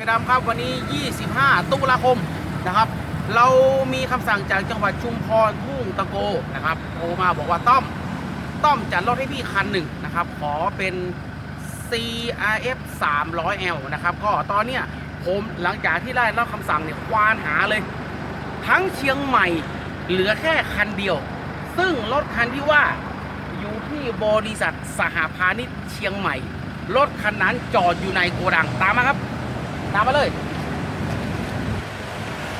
ชดำครับวันนี้ 25 ตุลาคมนะครับ เรามีคำสั่งจากจังหวัดชุมพรทุ่งตะโกนะครับโทรมาบอกว่าต้อมต้อมจัดรถให้พี่คันหนึ่งนะครับ ขอเป็น CRF 300L นะครับก็ตอนเนี้ยผมหลังจากที่ได้รับคำสั่งเนี่ยควานหาเลย ทั้งเชียงใหม่เหลือแค่คันเดียว ซึ่งรถคันที่ว่าอยู่ที่บริษัทสหพาณิชย์เชียงใหม่รถคันนั้นจอดอยู่ในโกดังตามมาครับ ตามมาเลย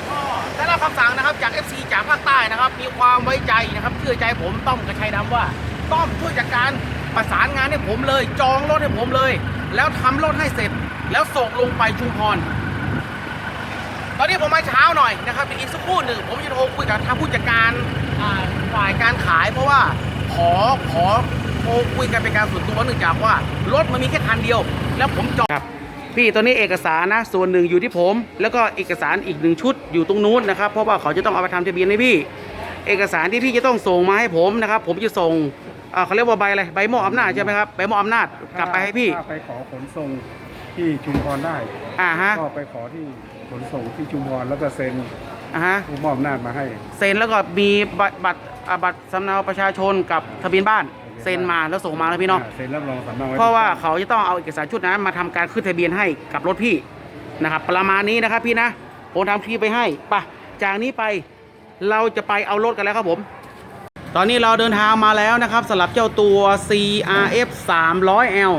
ก็ได้รับคำสั่งนะครับจาก FC จากภาคใต้นะครับ มีความไว้ใจนะครับเชื่อใจผมต้อมกระชัยดำว่า ต้อมช่วยจัดการประสานงานให้ผมเลย จองรถให้ผมเลย แล้วทำรถให้เสร็จ แล้วส่งลงไปชุมพรตอนนี้ผมมาเช้าหน่อยนะครับมีอีกสักครู่หนึ่งผมจะโทรคุยกับทางผู้จัดการฝ่ายการขายเพราะว่าขอขอโทรคุยกันเป็นการส่วนตัวเนื่องจากว่ารถมันมีแค่คันเดียว แล้วผมจอง พี่ตอนนี้เอกสารนะส่วนหนึ่งอยู่ที่ผม แล้วก็เอกสารอีกหนึ่งชุดอยู่ตรงนู้นนะครับ เพราะว่าเขาจะต้องเอาไปทำทะเบียนให้พี่ เอกสารที่พี่จะต้องส่งมาให้ผมนะครับ ผมจะส่งอ่าเขาเรียกว่าใบอะไรใบมอบอำนาจใช่ไหมครับใบมอบอำนาจกลับไปให้พี่ถ้าไปขอขนส่งที่ชุมพรได้อ่าฮะก็ไปขอที่ขนส่งที่ชุมพรแล้วก็เซ็นอ่าฮะผู้มอบอำนาจมาให้ เซ็นแล้วก็มีบัตรบัตรอ่าบัตรสำเนาประชาชนกับทะเบียนบ้าน เซ็นมาแล้วส่งมาแล้วพี่เนาะอ่เซ็นรับรองสำเนาไว้เพราะว่าเขาจะต้องเอาเอกสารชุดนั้นมาทำการขึ้นทะเบียนให้กับรถพี่นะครับ ประมาณนี้นะครับพี่นะผมทำคลิปไปให้ไปะจากนี้ไปเราจะไปเอารถกันแล้วครับผม ตอนนี้เราเดินทางมาแล้วนะครับสำหรับเจ้าตัว CRF 300L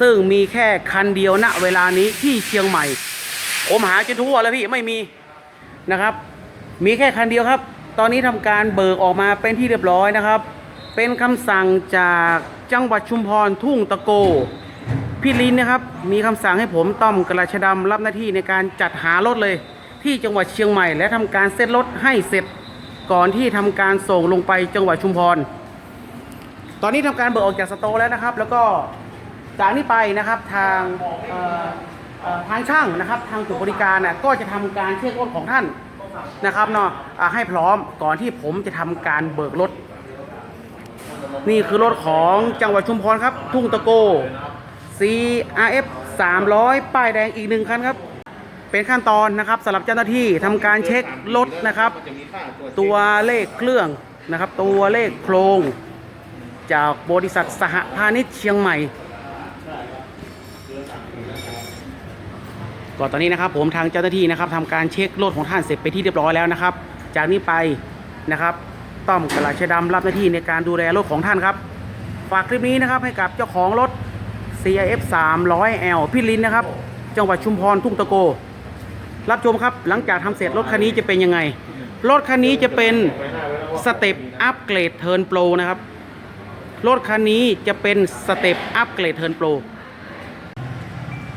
ซึ่งมีแค่คันเดียวณเวลานี้ที่เชียงใหม่ ผมหาจนทั่วแล้วพี่ไม่มีนะครับ มีแค่คันเดียวครับ ตอนนี้ทำการเบิกออกมาเป็นที่เรียบร้อยนะครับ เป็นคำสั่งจากจังหวัดชุมพรทุ่งตะโก พี่ลินนะครับ มีคำสั่งให้ผมต้อมกระชดำรับหน้าที่ในการจัดหารถเลย ที่จังหวัดเชียงใหม่ และทำการเซ็ตรถให้เสร็จก่อนที่ทำการส่งลงไปจังหวัดชุมพร ตอนนี้ทำการเบิกออกจากสตร์แล้วนะครับ แล้วก็จากนี้ไปนะครับทางทางช่างนะครับทางจุดบริการนะก็จะทำการเช็ครถของท่านนะครับเนาะอ่าให้พร้อมก่อนที่ผมจะทำการเบิกรถ นี่คือรถของจังหวัดชุมพรครับ ทุ่งตะโก CRF 300 ป้ายแดงอีกหนึ่งคันครับ เป็นขั้นตอนนะครับสำหรับเจ้าหน้าที่ทำการเช็ครถนะครับ ตัวเลขเครื่องนะครับ ตัวเลขโครง จากบริษัทสหพาณิชย์เชียงใหม่ก็ตอนนี้นะครับผมทางเจ้าหน้าที่นะครับทำการเช็ครถของท่านเสร็จไปที่เรียบร้อยแล้วนะครับ จากนี้ไปนะครับ ต้อมกระลาชดำรับหน้าที่ในการดูแลรถของท่านครับ ฝากคลิปนี้นะครับให้กับเจ้าของรถ CIF 300L พี่ลินนะครับ จังหวัดชุมพรทุ่งตะโก รับชมครับ หลังจากทำเสร็จรถคันนี้จะเป็นยังไง รถคันนี้จะเป็นสเต็ปอัปเกรดเทิร์นโปรนะครับ รถคันนี้จะเป็นสเต็ปอัปเกรดเทิร์นโปร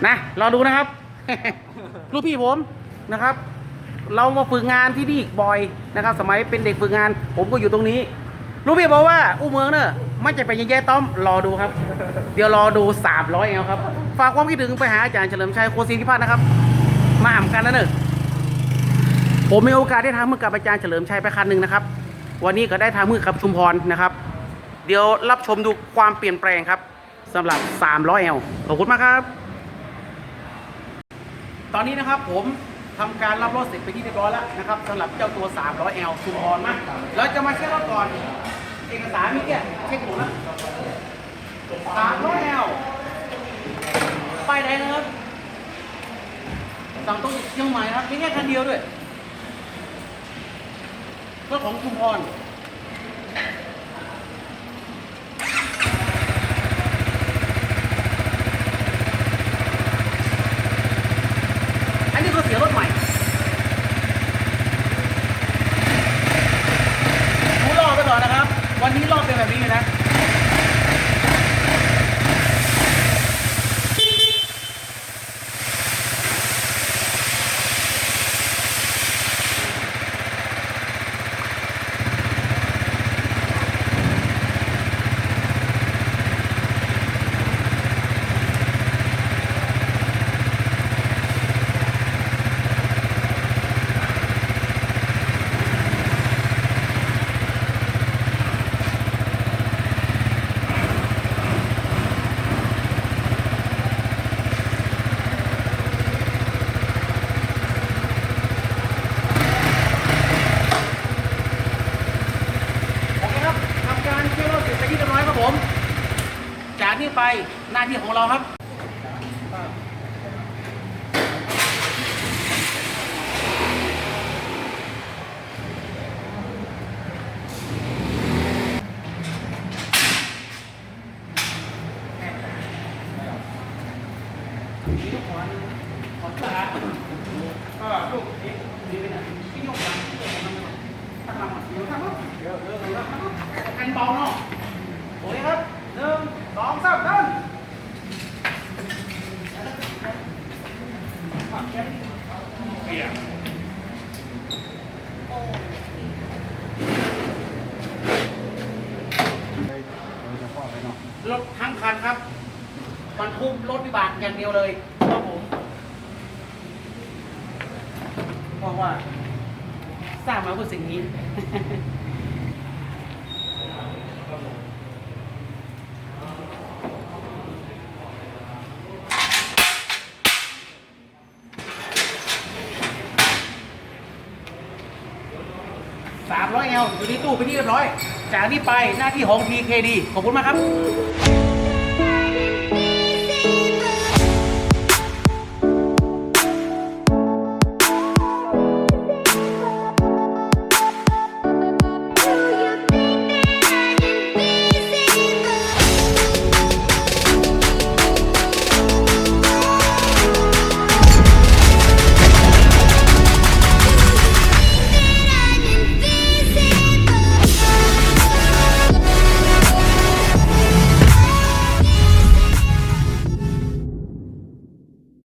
นะรอดูนะครับ ลูกพี่ผมนะครับ เรามาฝึกงานที่นี่บ่อยนะครับ สมัยเป็นเด็กฝึกงาน ผมก็อยู่ตรงนี้ลูกพี่บอกว่าอู้เมืองเนอะมันจะเป็นยังไงต้อมรอดูครับ เดี๋ยวรอดู300เอลครับ ฝากความคิดถึงไปหาอาจารย์เฉลิมชัยโคศิริพัฒน์นะครับ มาอ่ำกันนะเนอะผมมีโอกาสได้ทำมือกับอาจารย์เฉลิมชัยไปคันหนึ่งนะครับ วันนี้ก็ได้ทำมือกับชุมพรนะครับ เดี๋ยวรับชมดูความเปลี่ยนแปลงครับสำหรับ300 l ขอบคุณมากครับ ตอนนี้นะครับผม ทำการรับรถเสร็จไปที่เรียบร้อยแล้วนะครับสำหรับเจ้าตัว 300 l ชุมพรนะเราจะมาเช็ครถก่อน เอกสารมีแค่เช็คหมดแล้ว 300 l ป้ายแดงนะครับสั่งตรงเชียงใหม่นะครับมีแค่คันเดียวด้วยรถของชุมพร อันนี้เขาเสียรถใหม่ดูรอบไปก่อนนะครับ วันนี้รอบเป็นแบบนี้เลยนะ น ไปหน้าที่ของเราครับกันเบาเนาะโอเคครับหนึ่งสองสามเดินเปลี่ยน โดยเฉพาะเลยเนาะ รถทั้งคันครับบรรทุกรถวิบากอย่างเดียวเลยครับผมเพราะว่าสร้างมาเพื่อสิ่งนี้ สามร้อยู่ในตู้ไปนที่เรียบร้อย จากนี้ไปหน้าที่ของ TKD ขอบคุณมากครับ